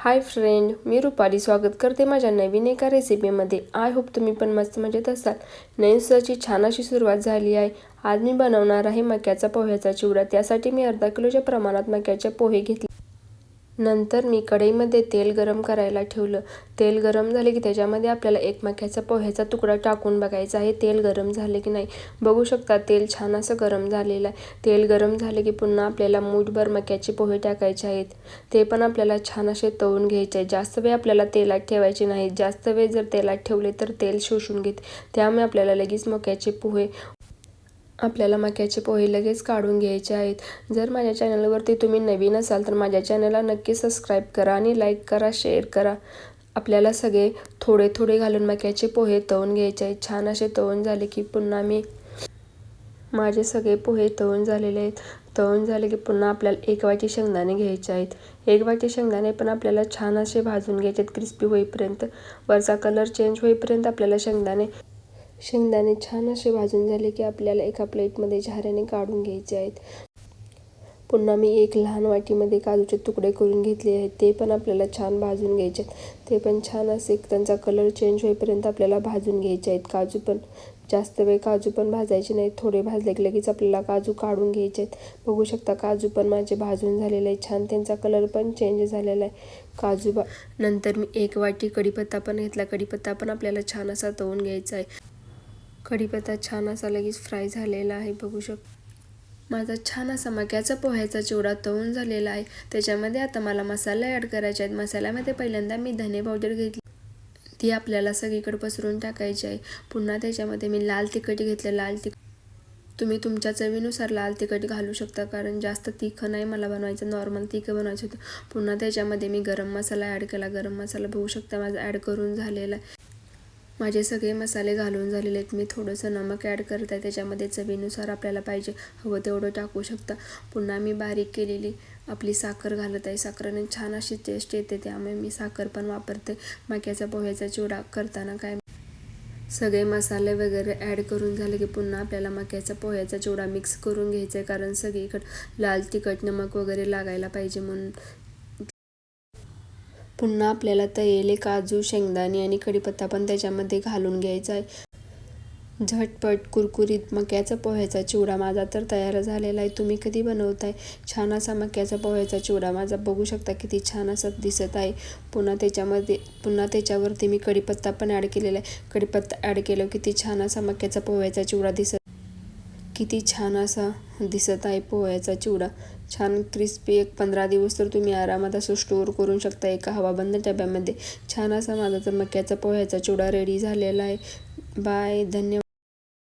Hi friend मी रुपाली स्वागत करते माझ्या नवीन एका रेसिपीमध्ये आय होप तुम्ही पण मस्त मजेत असाल. नवीन दिवसाची छान अशी सुरुवात झाली आहे. आज मी बनवणार आहे मक्याचा पोह्याचा चिवडा. त्यासाठी मी अर्धा किलोच्या प्रमाणात मक्याचे पोहे घेतले नंतर मी कढईमध्ये तेल गरम करायला ठेवलं. तेल गरम झाले की त्याच्यामध्ये आपल्याला एक मक्याचा पोह्याचा तुकडा टाकून बघायचा आहे तेल गरम झाले की नाही. बघू शकता तेल छान असं गरम झालेलं आहे. तेल गरम झाले की पुन्हा आपल्याला मूठभर मक्याचे पोहे टाकायचे आहेत. ते पण आपल्याला छान असे तळून घ्यायचे आहे जास्त वेळ आपल्याला तेलात ठेवायचे नाही जास्त वेळ जर तेलात ठेवले तर तेल शोषून घेते. त्यामुळे आपल्याला लगेच मक्याचे पोहे आपल्याला मक्याचे पोहे लगेच काढून घ्यायचे आहेत. जर माझ्या चॅनलवरती तुम्ही नवीन असाल तर माझ्या चॅनलला नक्की सबस्क्राईब करा आणि लाईक करा शेअर करा. आपल्याला सगळे थोडे थोडे घालून मक्याचे पोहे तळून घ्यायचे आहेत. छान असे तळून झाले की पुन्हा मी माझे सगळे पोहे तळून झालेले आहेत. तळून झाले की पुन्हा आपल्याला एक वाटी शेंगदाणे घ्यायचे आहेत. एक वाटी शेंगदाणे पण आपल्याला छान असे भाजून घ्यायचे आहेत. क्रिस्पी होईपर्यंत वरचा कलर चेंज होईपर्यंत आपल्याला शेंगदाणे शेंगदाणे छान असे भाजून झाले की आपल्याला एका प्लेटमध्ये झाऱ्याने काढून घ्यायचे आहेत. पुन्हा मी एक लहान वाटीमध्ये काजूचे तुकडे करून घेतले आहेत. ते पण आपल्याला छान भाजून घ्यायचे आहेत. ते पण छान असे त्यांचा कलर चेंज होईपर्यंत आपल्याला भाजून घ्यायचे आहेत. काजू पण जास्त वेळ काजू पण भाजायचे नाहीत. थोडे भाजले की लगेच आपल्याला काजू काढून घ्यायचे आहेत. बघू शकता काजू पण माझे भाजून झालेले आहे छान त्यांचा कलर पण चेंज झालेला आहे. काजू बा नंतर मी एक वाटी कढीपत्ता पण घेतला. कढीपत्ता पण आपल्याला छान असा तळून घ्यायचा आहे. कढीपत्ता छान असा लगेच फ्राय झालेला आहे बघू शक माझा छान असा मक्याचा पोह्याचा चिवडा तळून झालेला आहे. त्याच्यामध्ये आता मला मसाले ॲड करायचे आहेत. मसाल्यामध्ये पहिल्यांदा मी धने पावडर घेतली. ती आपल्याला सगळीकडे पसरून टाकायची आहे. पुन्हा त्याच्यामध्ये मी लाल तिखट घेतलं. लाल तिखट तुम्ही तुमच्या चवीनुसार लाल तिखट घालू शकता कारण जास्त तिखं नाही मला बनवायचं. नॉर्मल तिखं बनवायचं होतं. पुन्हा त्याच्यामध्ये मी गरम मसाला ॲड केला. गरम मसाला बघू शकता माझा ॲड करून झालेला आहे. माझे सगळे मसाले घालून झालेले आहेत. मी थोडंसं नमक ॲड करत आहे. त्याच्यामध्ये चवीनुसार आपल्याला पाहिजे हवं तेवढं टाकू शकता. पुन्हा मी बारीक केलेली आपली साखर घालत आहे. साखरेने छान अशी टेस्ट येते. त्यामुळे मी साखर पण वापरते. मक्याचा पोह्याचा चिवडा करताना काय सगळे मसाले वगैरे ॲड करून झाले की पुन्हा आपल्याला मक्याचा पोह्याचा चिवडा मिक्स करून घ्यायचा आहे. कारण सगळीकडं लाल तिखट नमक वगैरे लागायला पाहिजे म्हणून पुन्हा आपल्याला तळलेले काजू शेंगदाणे आणि कढीपत्ता पण त्याच्यामध्ये घालून घ्यायचा आहे. झटपट कुरकुरीत मक्याचा पोह्याचा चिवडा माझा तर तयार झालेला आहे. तुम्ही कधी बनवताय? छान असा मक्याचा पोह्याचा चिवडा माझा. बघू शकता किती छान असा दिसत आहे. पुन्हा त्याच्यामध्ये पुन्हा त्याच्यावरती मी कढीपत्ता पण ॲड केलेला आहे. कढीपत्ता ॲड केलं किती छान असा मक्याचा पोह्याचा चिवडा दिसत किती छान असा दिसत आहे पोह्याचा चिवडा. छान क्रिस्पी एक पंधरा दिवस तर तुम्ही आरामात असं स्टोअर करू शकता एका हवाबंद डब्यामध्ये. छान असा माझा तर मक्याचा पोह्याचा चिवडा रेडी झालेला आहे. बाय धन्यवाद.